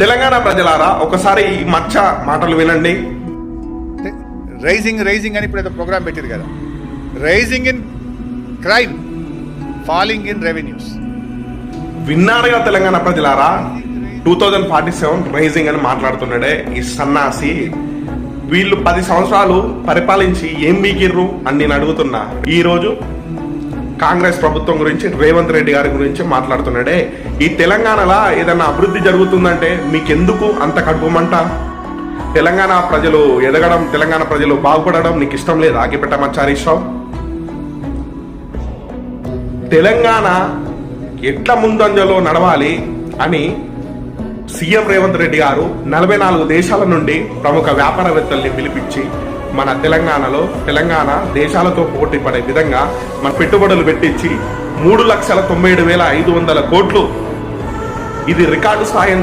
తెలంగాణ ప్రజలారా ఒకసారి ఈ మచ్చ మాటలు వినండి. రైజింగ్ రైజింగ్ అని ఇప్పుడు ఏదో ప్రోగ్రామ్ పెట్టారు కదా. Rising in crime falling in revenues. విన్నారుగా తెలంగాణ ప్రజలారా two thousand forty seven rising అని మాట్లాడుతున్నాడే ఈ సన్నాసి వీళ్ళు పది సంవత్సరాలు పరిపాలించి ఏం మీకిర్రు అని నేను అడుగుతున్నా. ఈ రోజు కాంగ్రెస్ ప్రభుత్వం గురించి రేవంత్ రెడ్డి గారి గురించి మాట్లాడుతున్నాడే. ఈ తెలంగాణలో ఏదైనా అభివృద్ధి జరుగుతుందంటే మీకెందుకు అంత కడుపుమంట తెలంగాణ ప్రజలు ఎదగడం తెలంగాణ ప్రజలు బాగుపడడం నీకు ఇష్టం లేదు? ఆగిపెట్ట మచ్చారీశ్రావు తెలంగాణ ఎట్ల ముందంజలో నడవాలి అని సీఎం రేవంత్ రెడ్డి గారు నలభై నాలుగు దేశాల నుండి ప్రముఖ వ్యాపారవేత్తల్ని పిలిపించి మన తెలంగాణలో తెలంగాణ దేశాలతో పోటీ పడే విధంగా మన పెట్టుబడులు పెట్టించి మూడు లక్షల తొంభై ఏడు వేల ఐదు వందల కోట్లు ఇది రికార్డు స్థాయి